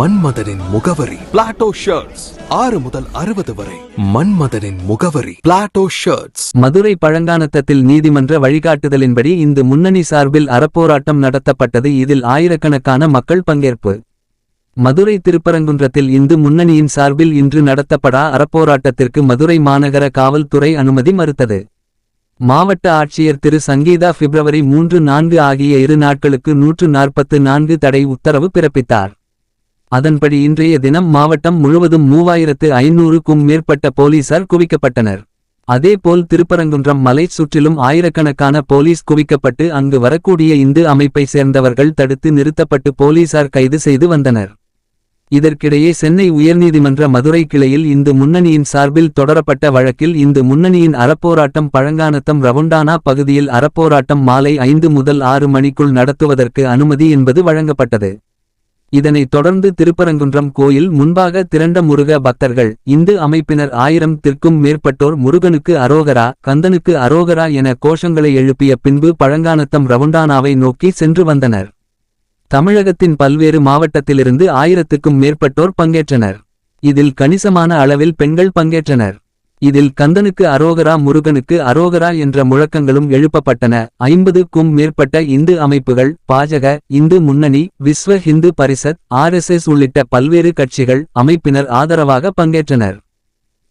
மன்மதனின் முகவரி. Plato shirts ஆறு முதல் அறுபது வரை. மன்மதனின் முகவரி. பிளாட்டோ ஷர்ட்ஸ் மதுரை பழங்கானத்தத்தில் நீதிமன்ற வழிகாட்டுதலின்படி இந்த முன்னணி சார்பில் அறப்போராட்டம் நடத்தப்பட்டது. இதில் ஆயிரக்கணக்கான மக்கள் பங்கேற்பு. மதுரை திருப்பரங்குன்றத்தில் இந்து முன்னணியின் சார்பில் இன்று நடத்தப்படா அறப்போராட்டத்திற்கு மதுரை மாநகர காவல்துறை அனுமதி மறுத்தது. மாவட்ட ஆட்சியர் திரு சங்கீதா பிப்ரவரி மூன்று நான்கு ஆகிய இரு நாட்களுக்கு நூற்று நாற்பத்து நான்கு தடை உத்தரவு பிறப்பித்தார். அதன்படி இன்றைய தினம் மாவட்டம் முழுவதும் மூவாயிரத்து ஐநூறுக்கும் மேற்பட்ட போலீசார் குவிக்கப்பட்டனர். அதேபோல் திருப்பரங்குன்றம் மலை சுற்றிலும் ஆயிரக்கணக்கான போலீஸ் குவிக்கப்பட்டு அங்கு வரக்கூடிய இந்து அமைப்பை சேர்ந்தவர்கள் தடுத்து நிறுத்தப்பட்டு போலீசார் கைது செய்து வந்தனர். இதற்கிடையே சென்னை உயர்நீதிமன்ற மதுரை கிளையில் இந்து முன்னணியின் சார்பில் தொடரப்பட்ட வழக்கில் இந்து முன்னணியின் அறப்போராட்டம் பழங்கானத்தம் ரவுண்டானா பகுதியில் அறப்போராட்டம் மாலை ஐந்து முதல் ஆறு மணிக்குள் நடத்துவதற்கு அனுமதி என்பது வழங்கப்பட்டது. இதனைத் தொடர்ந்து திருப்பரங்குன்றம் கோயில் முன்பாக திரண்ட முருக பக்தர்கள் இந்து அமைப்பினர் ஆயிரம் திற்கும் மேற்பட்டோர் முருகனுக்கு அரோகரா கந்தனுக்கு அரோகரா என கோஷங்களை எழுப்பிய பின்பு பழங்கானத்தம் ரவுண்டானாவை நோக்கி சென்று வந்தனர். தமிழகத்தின் பல்வேறு மாவட்டத்திலிருந்து ஆயிரத்துக்கும் மேற்பட்டோர் பங்கேற்றனர். இதில் கணிசமான அளவில் பெண்கள் பங்கேற்றனர். இதில் கந்தனுக்கு அரோகரா முருகனுக்கு அரோகரா என்ற முழக்கங்களும் எழுப்பப்பட்டன. ஐம்பதுக்கும் மேற்பட்ட இந்து அமைப்புகள் பாஜக இந்து முன்னணி விஸ்வ ஹிந்து பரிசத் ஆர்எஸ்எஸ் உள்ளிட்ட பல்வேறு கட்சிகள் அமைப்பினர் ஆதரவாக பங்கேற்றனர்.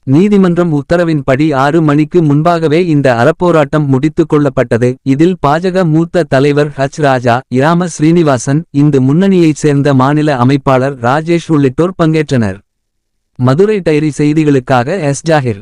நீதிமன்றம் உத்தரவின்படி ஆறு மணிக்கு முன்பாகவே இந்த அறப்போராட்டம் முடித்துக் கொள்ளப்பட்டது. இதில் பாஜக மூத்த தலைவர் ஹச் ராஜா இராம ஸ்ரீனிவாசன் இந்து முன்னணியைச் சேர்ந்த மாநில அமைப்பாளர் ராஜேஷ் உள்ளிட்டோர் பங்கேற்றனர். மதுரை டைரி செய்திகளுக்காக எஸ் ஜாகிர்.